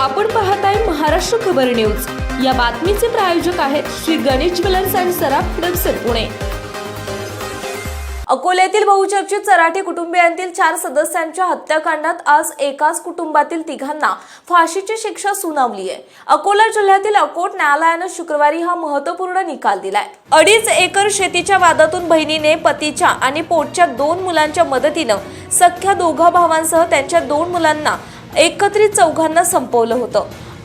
आपण पाहताय महाराष्ट्र खबर न्यूज. या बातमीचे प्रायोजक आहेत श्री गणेश ज्वेलर्स अँड सराफ दक्षिण पुणे. अकोल्यातील बहुचर्चित चराठी कुटुंबियांतील चार सदस्यांच्या हत्याकांडात आज एकाच कुटुंबातील तिघांना फाशीची शिक्षा सुनावली आहे. अकोला जिल्ह्यातील अकोट न्यायालयानं शुक्रवारी हा महत्त्वपूर्ण निकाल दिलाय. अडीच एकर शेतीच्या वादातून बहिणीने पतीच्या आणि पोटच्या दोन मुलांच्या मदतीनं सख्या दोघा भावांसह त्यांच्या दोन मुलांना एकत्रित चौघांना संपवलं होतं.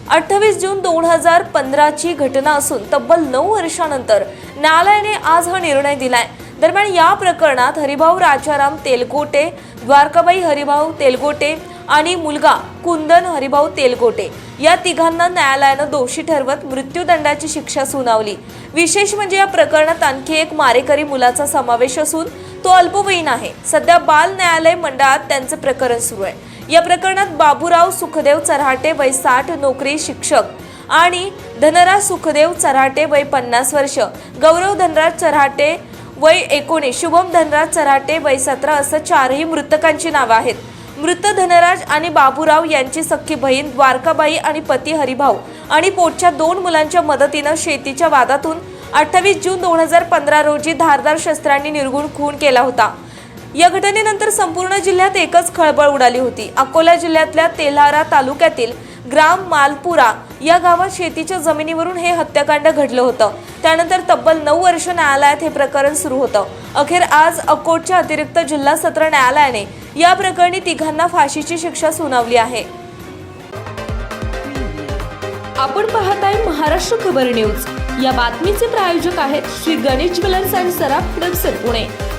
अठ्ठावीस जून दोन हजार पंधराची घटना असून तब्बल नऊ वर्षानंतर न्यायालयाने आज हा निर्णय दिलाय. दरम्यान या प्रकरणात हरिभाऊ राजाराम तेलगोटे द्वारकाबाई हरिभाऊ तेलगोटे आणि मुलगा कुंदन हरिभाऊ तेलगोटे या तिघांना न्यायालयानं दोषी ठरवत मृत्यूदंडाची शिक्षा सुनावली. विशेष म्हणजे या प्रकरणात आणखी एक मारेकरी मुलाचा समावेश असून तो अल्पवयीन आहे. सध्या बाल न्यायालय मंडळात त्यांचे प्रकरण सुरू आहे. या प्रकरणात बाबूराव सुखदेव चऱ्हाटे वय साठ नोकरी शिक्षक आणि धनराज सुखदेव चऱ्हाटे वय पन्नास वर्ष गौरव धनराज चऱ्हाटे वय एकोणीस शुभम धनराज चऱ्हाटे वय सतरा असं चारही मृतकांची नावं आहेत. मृत धनराज आणि बाबूराव यांची सख्खी बहीण द्वारकाबाई आणि पती हरिभाऊ आणि पोटच्या दोन मुलांच्या मदतीनं शेतीच्या वादातून अठ्ठावीस जून दोन हजार पंधरा रोजी धारदार शस्त्रांनी निर्गुण खून केला होता. या घटनेनंतर संपूर्ण जिल्ह्यात एकच खळबळ उडाली होती. अकोला जिल्ह्यातल्या तेल्हारा तालुक्यातील ग्राम मालपुरा या गावात शेतीच्या जमिनीवरून हे हत्याकांड घडलं होतं. त्यानंतर तब्बल नऊ वर्ष न्यायालयात हे प्रकरण सुरू होतं. अखेर आज अकोटच्या अतिरिक्त जिल्हा सत्र न्यायालयाने या प्रकरणी तिघांना फाशीची शिक्षा सुनावली आहे. आपण पाहत आहे महाराष्ट्र खबर न्यूज. या बातमीचे प्रायोजक आहेत श्री गणेश ज्वेलर्स अँड सराफ दक्षिण पुणे.